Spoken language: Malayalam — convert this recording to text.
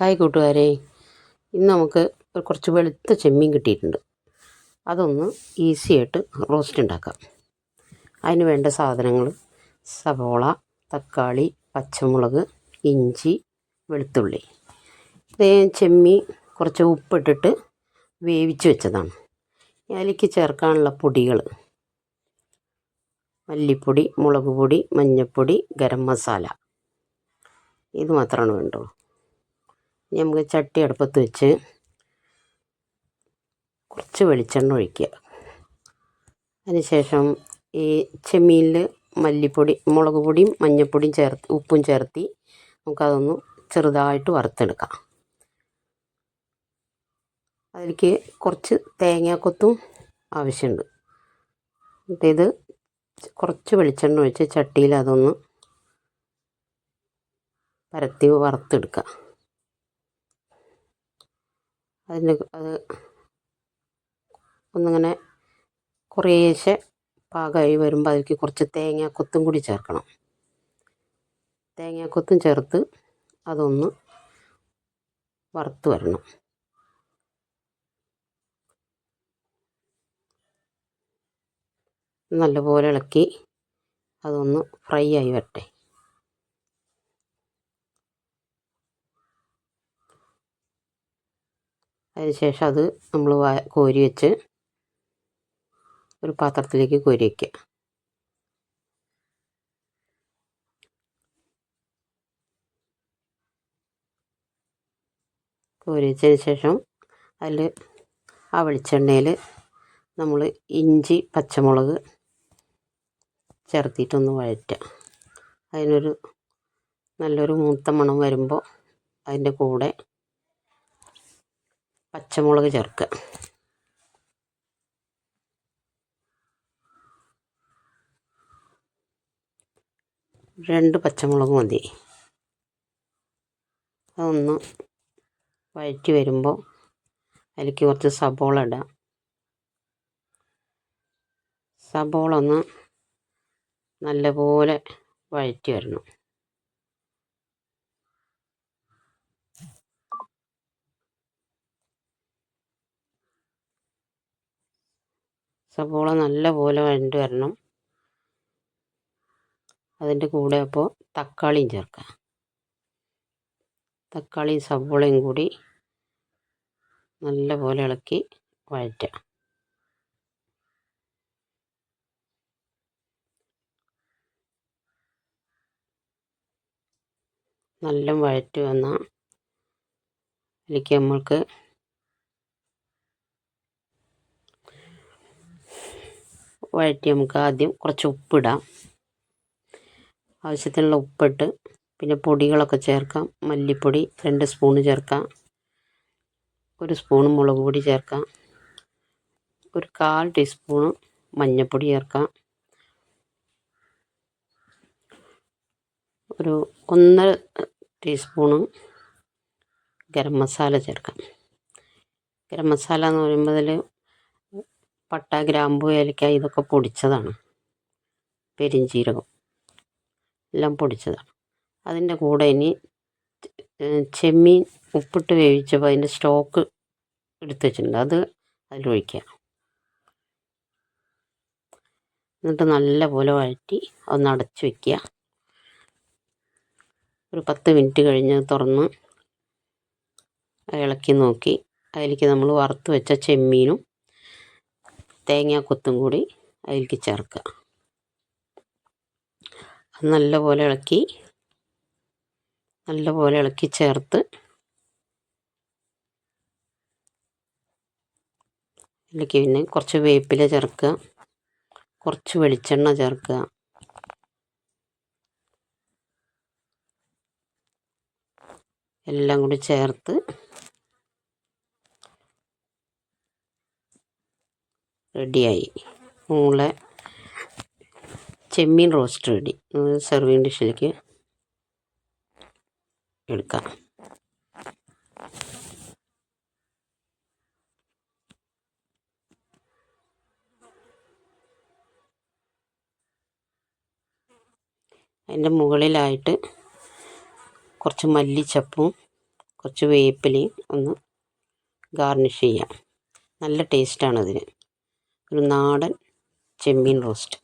ഹായ് കൂട്ടുകാരെ. ഇന്ന് നമുക്ക് കുറച്ച് വെളുത്ത ചെമ്മീൻ കിട്ടിയിട്ടുണ്ട്. അതൊന്ന് ഈസി ആയിട്ട് റോസ്റ്റ് ഉണ്ടാക്കാം അതിന് വേണ്ട സാധനങ്ങൾ സവോള തക്കാളി പച്ചമുളക് ഇഞ്ചി വെളുത്തുള്ളി. ചെമ്മീൻ കുറച്ച് ഉപ്പിട്ടിട്ട് വേവിച്ച് വെച്ചതാണ്. അതിലേക്ക് ചേർക്കാനുള്ള പൊടികൾ മല്ലിപ്പൊടി മുളക് പൊടി മഞ്ഞൾപ്പൊടി ഗരം മസാല. ഇത് മാത്രമാണ് വേണ്ടുള്ളൂ നമുക്ക് ചട്ടി അടുപ്പത്ത് വെച്ച് കുറച്ച് വെളിച്ചെണ്ണ ഒഴിക്കുക. അതിനുശേഷം ഈ ചെമ്മീനിൽ മല്ലിപ്പൊടി മുളക് പൊടിയും മഞ്ഞൾപ്പൊടിയും ചേർത്ത് ഉപ്പും ചേർത്തി നമുക്കതൊന്ന് ചെറുതായിട്ട് വറുത്തെടുക്കാം. അതിലേക്ക് കുറച്ച് തേങ്ങാക്കൊത്തും ആവശ്യമുണ്ട്. ഇത് കുറച്ച് വെളിച്ചെണ്ണ ഒഴിച്ച് ചട്ടിയിൽ അതൊന്ന് പരത്തി വറുത്തെടുക്കുക അതിന് അത് ഒന്നിങ്ങനെ കുറേശ്ശെ പാകമായി വരുമ്പോൾ അതിലേക്ക് കുറച്ച് തേങ്ങാക്കൊത്തും കൂടി ചേർക്കണം. തേങ്ങാക്കൊത്തും ചേർത്ത് അതൊന്ന് വറുത്ത് വരണം. നല്ലപോലെ ഇളക്കി അതൊന്ന് ഫ്രൈ ആയി വരട്ടെ. അതിന് ശേഷം അത് നമ്മൾ കോരി വെച്ച് ഒരു പാത്രത്തിലേക്ക് കോരി വയ്ക്കുക കോരി വെച്ചതിന് ശേഷം അതിൽ ആ വെളിച്ചെണ്ണയിൽ നമ്മൾ ഇഞ്ചി പച്ചമുളക് ചേർത്തിട്ടൊന്ന് വഴറ്റുക. അതിനൊരു നല്ലൊരു മൂത്ത മണം വരുമ്പോൾ അതിന്റെ കൂടെ പച്ചമുളക് ചേർക്കുക രണ്ട് പച്ചമുളക് മതി. അതൊന്ന് വഴറ്റി വരുമ്പോൾ അതിലേക്ക് കുറച്ച് സബോള ഇടാം. സബോള ഒന്ന് നല്ലപോലെ വഴറ്റി വരണം. സവോള നല്ലപോലെ വഴണ്ട് വരണം. അതിന്റെ കൂടെ അപ്പോൾ തക്കാളിയും ചേർക്കാം. തക്കാളിയും സവോളയും കൂടി നല്ലപോലെ ഇളക്കി വഴറ്റുക നല്ല വഴറ്റി വന്നാൽ അതിലേക്ക് നമ്മൾക്ക് വഴറ്റി നമുക്ക് ആദ്യം കുറച്ച് ഉപ്പിടാം. ആവശ്യത്തിനുള്ള ഉപ്പിട്ട് പിന്നെ പൊടികളൊക്കെ ചേർക്കാം. മല്ലിപ്പൊടി രണ്ട് സ്പൂണ് ചേർക്കാം. ഒരു സ്പൂൺ മുളക് പൊടി ചേർക്കാം. ഒരു കാൽ ടീസ്പൂണ് മഞ്ഞൾപ്പൊടി ചേർക്കാം. ഒരു ഒന്നര ടീസ്പൂണ് ഗരം മസാല ചേർക്കാം. ഗരം മസാല എന്ന് പറയുമ്പോൾ അതിൽ പട്ട ഗ്രാമ്പു ഏലക്ക ഇതൊക്കെ പൊടിച്ചതാണ്. പെരിഞ്ചീരകം. എല്ലാം പൊടിച്ചതാണ്. അതിന്റെ കൂടെ ഇനി ചെമ്മീൻ ഉപ്പിട്ട് വേവിച്ചപ്പോൾ അതിന്റെ സ്റ്റോക്ക് എടുത്ത് വെച്ചിട്ടുണ്ട്. അത് അതിലൊഴിക്കുക എന്നിട്ട് നല്ലപോലെ വഴറ്റി ഒന്ന് അടച്ചു വയ്ക്കുക ഒരു പത്ത് മിനിറ്റ് കഴിഞ്ഞ് തുറന്ന് ഇളക്കി നോക്കി. അതിലേക്ക് നമ്മൾ വറുത്ത് വെച്ച ചെമ്മീനും തേങ്ങാക്കൊത്തും കൂടി അതിലേക്ക് ചേർക്കുക. അത് നല്ലപോലെ ഇളക്കി നല്ലപോലെ ഇളക്കി ചേർത്ത് അതിലേക്ക് പിന്നെ കുറച്ച് വേപ്പില ചേർക്കുക കുറച്ച് വെളിച്ചെണ്ണ ചേർക്കുക. എല്ലാം കൂടി ചേർത്ത് റെഡിയായി. നമ്മളെ ചെമ്മീൻ റോസ്റ്റ് റെഡി. സെർവിങ് ഡിഷിലേക്ക് എടുക്കാം. അതിന്റെ മുകളിലായിട്ട് കുറച്ച് മല്ലിച്ചപ്പും കുറച്ച് വേപ്പിലയും ഒന്ന് ഗാർണിഷ് ചെയ്യാം. നല്ല ടേസ്റ്റാണ് അതിന്. ഒരു നാടൻ ചെമ്മീൻ റോസ്റ്റ്.